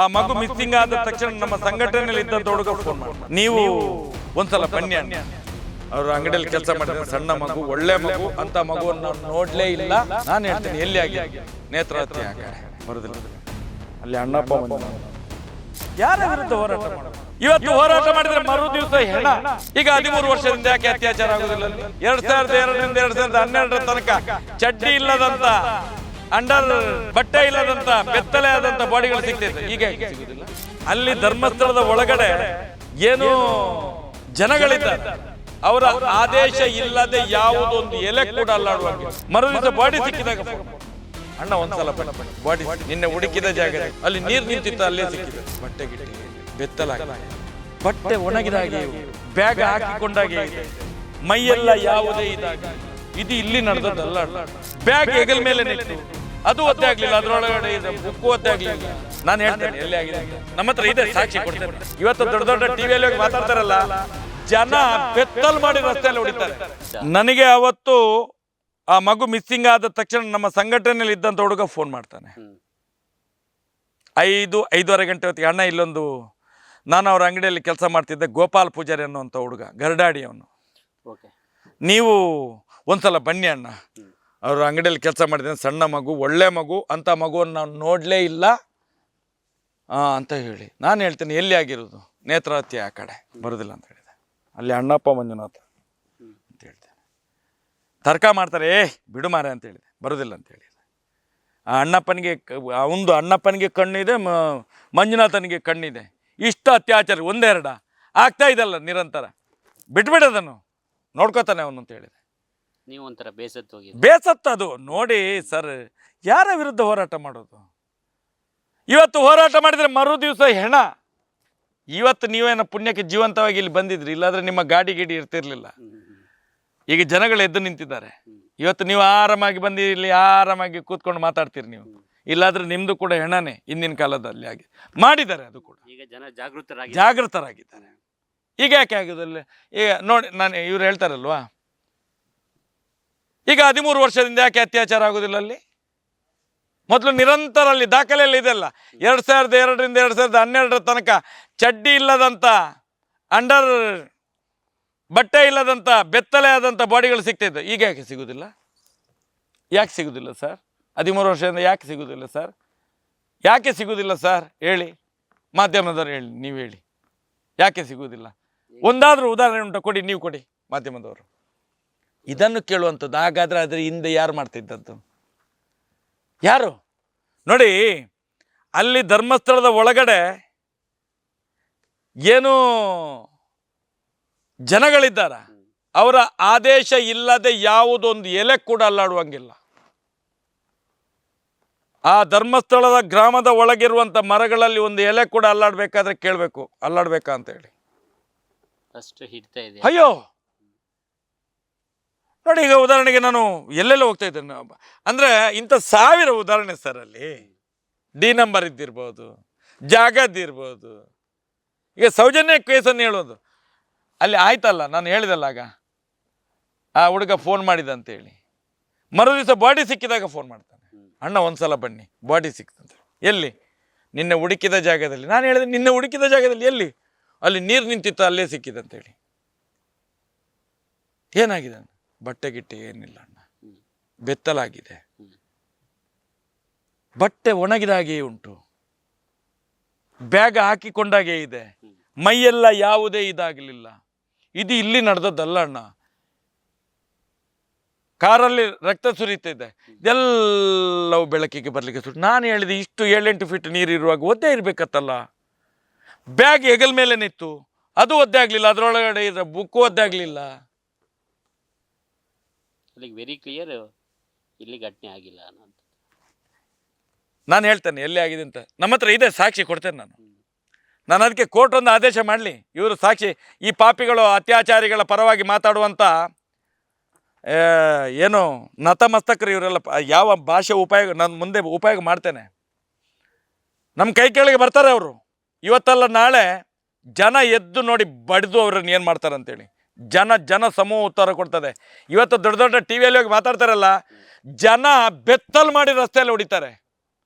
ಆ ಮಗು ಮಿಸ್ಸಿಂಗ್ ಆದ ತಕ್ಷಣ ನಮ್ಮ ಸಂಘಟನೆಯಲ್ಲಿ ಇದ್ದಂತ ಹುಡುಗ ಫೋನ್ ಮಾಡಿ. ನೀವು ಒಂದ್ಸಲ ಬನ್ನಿ ಅಣ್ಣ. ಅವ್ರ ಅಂಗಡಿಯಲ್ಲಿ ಕೆಲಸ ಮಾಡಿದ್ರೆ ಸಣ್ಣ ಮಗು, ಒಳ್ಳೆ ಮಗು, ಅಂತ ಮಗುವನ್ನು ನಾನು ನೋಡ್ಲೇ ಇಲ್ಲ. ನಾನು ಹೇಳ್ತೀನಿ, ಎಲ್ಲಿ ಆಗಿ? ಬರುದಿಲ್ಲ. ಅಲ್ಲಿ ಅಣ್ಣಪ್ಪ ಯಾರ ವಿರುದ್ಧ ಹೋರಾಟ? ಇವತ್ತು ಹೋರಾಟ ಮಾಡಿದ್ರೆ ಮರು ದಿವಸ ಹೆಣ. ಈಗ ಹದಿಮೂರು ವರ್ಷದಿಂದ ಯಾಕೆ ಅತ್ಯಾಚಾರ ಆಗುದಿಲ್ಲ? ಎರಡ್ ಸಾವಿರದ ಎರಡರಿಂದ ಎರಡ್ ಸಾವಿರದ ಹನ್ನೆರಡರ ತನಕ. ಚಡ್ಡಿ ಇಲ್ಲದಂತ ಅಂಡರ್ ಬಟ್ಟೆ ಇಲ್ಲದಂತ ಬೆತ್ತಲೆ ಆದಂತ ಬಾಡಿಗಳು ಸಿಗ್ತೈತೆ ಈಗ ಸಿಗುದಿಲ್ಲ? ಅಲ್ಲಿ ಧರ್ಮಸ್ಥಳದ ಒಳಗಡೆ ಏನು ಜನಗಳಿದ್ದಾರೆ. ಅವರ ಆದೇಶ ಇಲ್ಲದೆ ಯಾವುದೊಂದು ಎಲೆ ಕೂಡ ಅಲ್ಲಾಡುವ ಮರು ಬಾಡಿ ಸಿಕ್ಕಿದಾಗ ಅಣ್ಣ ಒಂದ್ಸಲ ಬಾಡಿ ನಿನ್ನೆ ಹುಡುಕಿದ ಜಾಗ ಅಲ್ಲಿ ನೀರು ನಿಂತಿತ್ತು ಅಲ್ಲೇ ಸಿಕ್ಕಿದೆ. ಬಟ್ಟೆ ಗಿಟ್ಟಿ. ಬೆತ್ತಲಾಗಿ ಬಟ್ಟೆ ಒಣಗಿದಾಗಿ ಬ್ಯಾಗ್ ಹಾಕಿಕೊಂಡಾಗಿ ಮೈಯೆಲ್ಲ ಯಾವುದೇ ಇದಾಗಿ. ಇದು ಇಲ್ಲಿ ನಡೆದದ್ದಲ್ಲ ಬ್ಯಾಗ್ ಹೆಗಲ್ ಮೇಲೆ ನಿಂತು. ಅದು ಒತ್ತೆ ಆಗ್ಲಿಲ್ಲ ಅದ್ರೊಳಗಡೆ ಇದೆ ಬುಕ್ಕು ಒತ್ತೆ ಆಗ್ಲಿಲ್ಲ. ನಾನು ಹೇಳ್ತೇನೆ ಎಲ್ಲಿ ಆಗಿದೆ. ನಮ್ಮ ಹತ್ರ ಇದೆ ಸಾಕ್ಷಿ ಕೊಡ್ತೇನೆ. ಇವತ್ತು ದೊಡ್ಡ ದೊಡ್ಡ ಟಿವಿಯಲ್ಲಿ ಹೋಗಿ ಮಾತಾಡ್ತಾರಲ್ಲ ಜನ ಬೆತ್ತಲ್ ಮಾಡಿ ರಸ್ತೆಯಲ್ಲಿ ಹೊಡಿತಾರೆ. ನನಗೆ ಅವತ್ತು ಆ ಮಗು ಮಿಸ್ಸಿಂಗ್ ಆದ ತಕ್ಷಣ ನಮ್ಮ ಸಂಘಟನೆಯಲ್ಲಿ ಇದ್ದಂತ ಹುಡುಗ ಫೋನ್ ಮಾಡ್ತಾನೆ. ಐದು ಐದೂವರೆ ಗಂಟೆ ಹೊತ್ತಿಗೆ ಅಣ್ಣ ಇಲ್ಲೊಂದು ನಾನು ಅವ್ರ ಅಂಗಡಿಯಲ್ಲಿ ಕೆಲಸ ಮಾಡ್ತಿದ್ದೆ ಗೋಪಾಲ್ ಪೂಜಾರಿ ಅನ್ನುವಂಥ ಹುಡುಗ ಗರ್ಡಾಡಿ ಅವನು. ಓಕೆ. ನೀವು ಒಂದ್ಸಲ ಬನ್ನಿ ಅಣ್ಣ. ಅವ್ರ ಅಂಗಡಿಯಲ್ಲಿ ಕೆಲಸ ಮಾಡಿದ್ದೇನೆ. ಸಣ್ಣ ಮಗು, ಒಳ್ಳೆ ಮಗು, ಅಂತ ಮಗುವನ್ನು ನಾವು ನೋಡಲೇ ಇಲ್ಲ. ಅಂತ ಹೇಳಿ. ನಾನು ಹೇಳ್ತೇನೆ, ಎಲ್ಲಿ ಆಗಿರೋದು? ನೇತ್ರಾವತಿ ಆ ಕಡೆ. ಬರೋದಿಲ್ಲ ಅಂತ ಹೇಳಿದೆ. ಅಲ್ಲಿ ಅಣ್ಣಪ್ಪ ಮಂಜುನಾಥ ಅಂತ ಹೇಳ್ತೇನೆ. ತರ್ಕ ಮಾಡ್ತಾರೆ ಏ ಬಿಡು ಮಾರೆ ಅಂತ ಹೇಳಿದೆ. ಬರೋದಿಲ್ಲ ಅಂತ ಹೇಳಿದೆ. ಆ ಅಣ್ಣಪ್ಪನಿಗೆ ಅವನದು ಅಣ್ಣಪ್ಪನಿಗೆ ಕಣ್ಣಿದೆ ಮಂಜುನಾಥನಿಗೆ ಕಣ್ಣಿದೆ. ಇಷ್ಟು ಅತ್ಯಾಚಾರ, ಒಂದೆರಡ. ಆಗ್ತಾ ಇದಲ್ಲ ನಿರಂತರ. ಬಿಟ್ಬಿಡೋದನ್ನು ನೋಡ್ಕೋತಾನೆ ಅವನು ಅಂತ ಹೇಳಿದೆ. ನೀವು ಒಂಥರ ಬೇಸತ್ತು ಹೋಗಿ ಬೇಸತ್ತದು ನೋಡಿ ಸರ್ ಯಾರ ವಿರುದ್ಧ ಹೋರಾಟ ಮಾಡೋದು? ಇವತ್ತು ಹೋರಾಟ ಮಾಡಿದ್ರೆ ಮರು ದಿವಸ ಹೆಣ. ಇವತ್ತು ನೀವೇನೋ ಪುಣ್ಯಕ್ಕೆ ಜೀವಂತವಾಗಿ ಇಲ್ಲಿ ಬಂದಿದ್ರಿ ಇಲ್ಲಾದ್ರೆ ನಿಮ್ಮ ಗಾಡಿ ಗಿಡಿ ಇರ್ತಿರ್ಲಿಲ್ಲ. ಈಗ ಜನಗಳು ಎದ್ದು ನಿಂತಿದ್ದಾರೆ. ಇವತ್ತು ನೀವು ಆರಾಮಾಗಿ ಬಂದು ಇಲ್ಲಿ ಆರಾಮಾಗಿ ಕೂತ್ಕೊಂಡು ಮಾತಾಡ್ತೀರಿ ನೀವು. ಇಲ್ಲಾದ್ರೆ ನಿಮ್ದು ಕೂಡ ಹೆಣನೇ ಹಿಂದಿನ ಕಾಲದಲ್ಲಿ ಆಗಿ ಮಾಡಿದ್ದಾರೆ ಅದು ಕೂಡ. ಈಗ ಜನ ಜಾಗೃತರಾಗಿ ಜಾಗೃತರಾಗಿದ್ದಾರೆ. ಈಗ ಯಾಕೆ ಆಗೋದಲ್ಲ? ಈಗ ನೋಡಿ ನಾನು ಇವ್ರು ಹೇಳ್ತಾರಲ್ವಾ? ಈಗ ಹದಿಮೂರು ವರ್ಷದಿಂದ ಯಾಕೆ ಅತ್ಯಾಚಾರ ಆಗುದಿಲ್ಲ ಅಲ್ಲಿ? ಮೊದಲು ನಿರಂತರ ಅಲ್ಲಿ ದಾಖಲೆಯಲ್ಲಿ ಇದೆಲ್ಲ. ಎರಡು ಸಾವಿರದ ಎರಡರಿಂದ ಎರಡು ಸಾವಿರದ ಹನ್ನೆರಡರ ತನಕ ಚಡ್ಡಿ ಇಲ್ಲದಂತ, ಅಂಡರ್ ಬಟ್ಟೆ ಇಲ್ಲದಂತ, ಬೆತ್ತಲೆ ಆದಂಥ ಬಾಡಿಗಳು ಸಿಗ್ತಿದ್ದು ಈಗ ಯಾಕೆ ಸಿಗುದಿಲ್ಲ? ಯಾಕೆ ಸಿಗುದಿಲ್ಲ ಸರ್? ಹದಿಮೂರು ವರ್ಷದಿಂದ ಯಾಕೆ ಸಿಗುದಿಲ್ಲ ಸರ್? ಯಾಕೆ ಸಿಗುದಿಲ್ಲ ಸರ್? ಹೇಳಿ. ಮಾಧ್ಯಮದವ್ರು ಹೇಳಿ, ನೀವು ಹೇಳಿ. ಯಾಕೆ ಸಿಗುವುದಿಲ್ಲ ಒಂದಾದರೂ ಉದಾಹರಣೆ ಉಂಟು, ಕೊಡಿ, ನೀವು ಕೊಡಿ, ಮಾಧ್ಯಮದವರು. ಇದನ್ನು ಕೇಳುವಂಥದ್ದು. ಹಾಗಾದರೆ ಅದರ ಹಿಂದೆ ಯಾರು ಮಾಡ್ತಿದ್ದದ್ದು? ಯಾರು? ನೋಡಿ ಅಲ್ಲಿ ಧರ್ಮಸ್ಥಳದ ಒಳಗಡೆ ಏನು ಜನಗಳಿದ್ದಾರ? ಅವರ ಆದೇಶ ಇಲ್ಲದೆ ಯಾವುದೊಂದು ಎಲೆ ಕೂಡ ಅಲ್ಲಾಡುವಂಗಿಲ್ಲ. ಆ ಧರ್ಮಸ್ಥಳದ ಗ್ರಾಮದ ಒಳಗಿರುವಂಥ ಮರಗಳಲ್ಲಿ ಒಂದು ಎಲೆ ಕೂಡ ಅಲ್ಲಾಡಬೇಕಾದ್ರೆ ಕೇಳಬೇಕು. ಅಲ್ಲಾಡ್ಬೇಕಾ ಅಂತ ಹೇಳಿ. ಅಷ್ಟು ಹಿಡ್ತಾ ಇದೆ ಅಯ್ಯೋ! ನೋಡಿ, ಈಗ ಉದಾಹರಣೆಗೆ ನಾನು ಎಲ್ಲೆಲ್ಲ ಹೋಗ್ತಾ ಇದ್ದೇನೆ? ಅಂದ್ರೆ ಇಂಥ ಸಾವಿರ ಉದಾಹರಣೆ ಸರ್ ಅಲ್ಲಿ. ಡಿ ನಂಬರ್ ಇದ್ದಿರ್ಬೋದು ಜಾಗದ್ದಿರ್ಬೋದು ಈಗ ಸೌಜನ್ಯ ಕೇಸನ್ನು ಹೇಳೋದು. ಅಲ್ಲಿ ಆಯ್ತಲ್ಲ, ನಾನು ಹೇಳಿದಲ್ಲ ಆಗ. ಆ ಹುಡುಗ ಫೋನ್ ಮಾಡಿದ ಅಂತೇಳಿ. ಮರು ದಿವಸ ಬಾಡಿ ಸಿಕ್ಕಿದಾಗ ಫೋನ್ ಮಾಡ್ತಾನೆ. ಅಣ್ಣ, ಒಂದ್ಸಲ ಬನ್ನಿ ಬಾಡಿ ಸಿಕ್ತಂತೆ ಎಲ್ಲಿ? ನಿನ್ನೆ ಹುಡುಕಿದ ಜಾಗದಲ್ಲಿ. ನಾನು ಹೇಳಿದೆ, ನಿನ್ನೆ ಹುಡುಕಿದ ಜಾಗದಲ್ಲಿ ಎಲ್ಲಿ? ಅಲ್ಲಿ ನೀರು ನಿಂತಿತ್ತು, ಅಲ್ಲೇ ಸಿಕ್ಕಿದೆ ಅಂತೇಳಿ ಏನಾಗಿದೆ ಬಟ್ಟೆ ಗಿಟ್ಟೆ ಏನಿಲ್ಲ ಅಣ್ಣ. ಬೆತ್ತಲಾಗಿದೆ. ಬಟ್ಟೆ ಒಣಗಿದ ಹಾಗೆಯೇ ಉಂಟು. ಬ್ಯಾಗ್ ಹಾಕಿಕೊಂಡಾಗೆ ಇದೆ. ಮೈಯೆಲ್ಲ ಯಾವುದೇ ಇದಾಗಲಿಲ್ಲ. ಇದು ಇಲ್ಲಿ ನಡೆದದ್ದಲ್ಲ ಅಣ್ಣ. ಕಾರಲ್ಲಿ ರಕ್ತ ಸುರಿತಿದೆ ಇದೆಲ್ಲವೂ ಬೆಳಕಿಗೆ ಬರಲಿಕ್ಕೆ ಸುರಿ ನಾನು ಹೇಳಿದೆ ಇಷ್ಟು ಏಳೆಂಟು ಫೀಟ್ ನೀರು ಇರುವಾಗ ಒದ್ದೆ ಇರಬೇಕತ್ತಲ್ಲ. ಬ್ಯಾಗ್ ಹೆಗಲ್ ಮೇಲೆ ನಿಂತು. ಅದು ಒದ್ದೆ ಆಗಲಿಲ್ಲ ಅದರೊಳಗಡೆ ಇರೋ ಬುಕ್ ಒದ್ದೆ ಆಗಲಿಲ್ಲ. ಅಲ್ಲಿಗೆ ವೆರಿ ಕ್ಲಿಯರ್ ಇಲ್ಲಿ ಘಟನೆ ಆಗಿಲ್ಲ ಅನ್ನೋದು. ನಾನು ಹೇಳ್ತೇನೆ ಎಲ್ಲಿ ಆಗಿದೆ ಅಂತ. ನಮ್ಮ ಹತ್ರ ಇದೆ ಸಾಕ್ಷಿ ಕೊಡ್ತೇನೆ ನಾನು. ನಾನು ಅದಕ್ಕೆ ಕೋರ್ಟ್ ಒಂದು ಆದೇಶ ಮಾಡಲಿ. ಇವರು ಸಾಕ್ಷಿ ಈ ಪಾಪಿಗಳು ಅತ್ಯಾಚಾರಿಗಳ ಪರವಾಗಿ ಮಾತಾಡುವಂಥ ಏನು ನತಮಸ್ತಕರು ಇವರೆಲ್ಲ ಯಾವ ಭಾಷೆ ಉಪಯೋಗ ನಾನು ಮುಂದೆ ಉಪಯೋಗ ಮಾಡ್ತೇನೆ. ನಮ್ಮ ಕೈ ಕೆಳಗೆ ಬರ್ತಾರೆ ಅವರು. ಇವತ್ತಲ್ಲ ನಾಳೆ ಜನ ಎದ್ದು ನೋಡಿ ಬಡಿದು ಅವ್ರನ್ನ ಏನು ಮಾಡ್ತಾರೆ ಅಂತೇಳಿ. ಜನ ಜನ ಸಮೂಹ ಉತ್ತರ ಕೊಡ್ತದೆ. ಇವತ್ತು ದೊಡ್ಡ ದೊಡ್ಡ ಟಿ ವಿಯಲ್ಲಿ ಹೋಗಿ ಮಾತಾಡ್ತಾರಲ್ಲ, ಜನ ಬೆತ್ತಲ್ ಮಾಡಿ ರಸ್ತೆಯಲ್ಲಿ ಹೊಡಿತಾರೆ.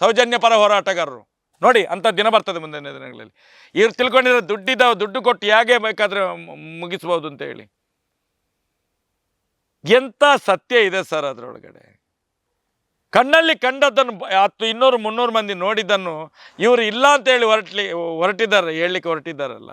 ಸೌಜನ್ಯ ಪರ ಹೋರಾಟಗಾರರು. ನೋಡಿ ಅಂಥ ದಿನ ಬರ್ತದೆ ಮುಂದಿನ ದಿನಗಳಲ್ಲಿ. ಇವ್ರು ತಿಳ್ಕೊಂಡಿರೋ ದುಡ್ಡಿದ ದುಡ್ಡು ಕೊಟ್ಟು ಹೇಗೆ ಬೇಕಾದರೆ ಮುಗಿಸ್ಬೋದು ಅಂತ ಹೇಳಿ. ಎಂಥ ಸತ್ಯ ಇದೆ ಸರ್ ಅದರೊಳಗಡೆ? ಕಣ್ಣಲ್ಲಿ ಕಂಡದ್ದನ್ನು ಹತ್ತು ಇನ್ನೂರು ಮುನ್ನೂರು ಮಂದಿ ನೋಡಿದ್ದನ್ನು ಇವರು ಇಲ್ಲ ಅಂತ ಹೇಳಿ ಹೊರಟ್ಲಿ, ಹೊರಟಿದ್ದಾರೆ, ಹೇಳಲಿಕ್ಕೆ ಹೊರಟಿದ್ದಾರಲ್ಲ.